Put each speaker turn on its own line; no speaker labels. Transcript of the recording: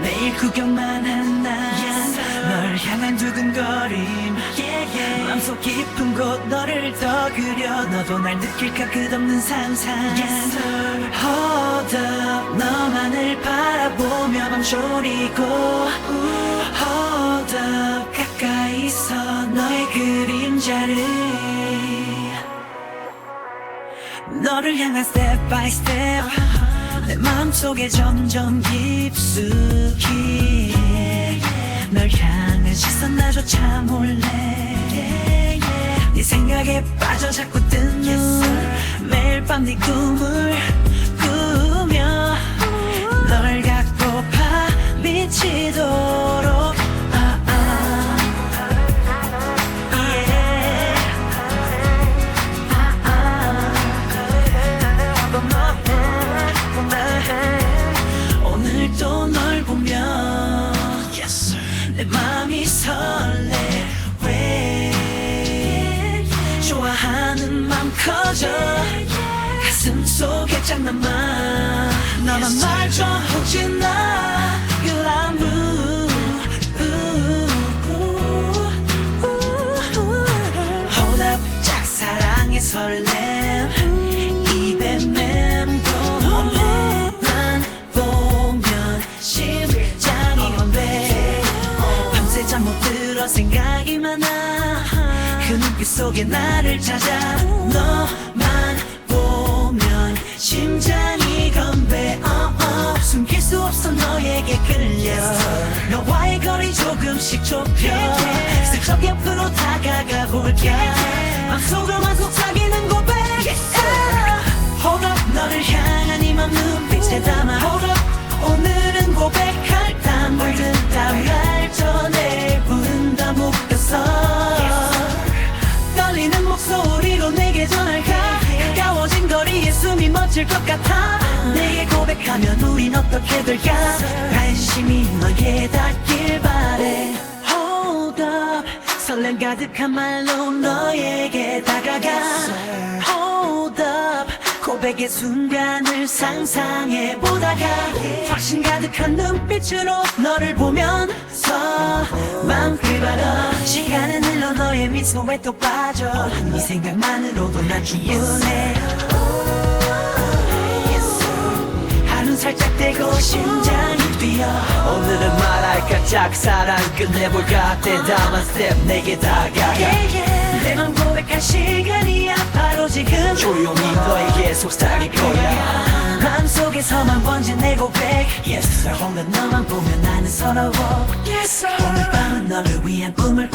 매일 구경만 한 나 널 향한 두근거림. 맘속 깊은 곳 너를 더 그려. 너도 날 느낄까 끝없는 상상. Hold up 너만을 바라보며 밤 졸이고. Hold up 가까이 있어 너의 그림자를. 너를 향한 step by step 내 마음속에 점점 깊숙이. 널 향한 시선 나조차 몰래. 네 생각에 빠져 자꾸 뜬눈 매일 밤 네 꿈을 장난만 나만 말 좀 혹시 나 Girl I'm blue. Hold up 짝사랑의 설렘. 입에 맴도는 난 보면 심장이 건배 밤새 잠 못 들어 생각이 많아. 그 눈빛 속에 나를 찾아. 너만 심장이 건배 oh, oh. 숨길 수 없어 너에게 끌려. 너와의 거리 조금씩 좁혀. 슬쩍 옆으로 다가가 볼게. 맘속으로 멎을 것 같아. 내게 고백하면 우린 어떻게 될까? 관심이 너에 닿길 바래. Hold up. 설렘 가득한 말로 너에게 다가가. Hold up. 고백의 순간을 상상해 보다가. 확신 가득한 눈빛으로 너를 보면서 맘 그바라. 시간은 흘러 너의 미소에 또 빠져. 네 생각만으로도 난 충분해 살짝 떼고 심장이 뛰어.
오늘은 말할까 짝사랑 끝내볼까 대담한 스텝 내게 다가가.
내맘 고백할 시간이야. 바로 지금
조용히 너에게 속삭일 거야.
마음속에서만 번진 내 고백
Yes sir.
오늘 너만 보면 나는 서러워.
Yes sir.
오늘 밤은 너를 위한 꿈을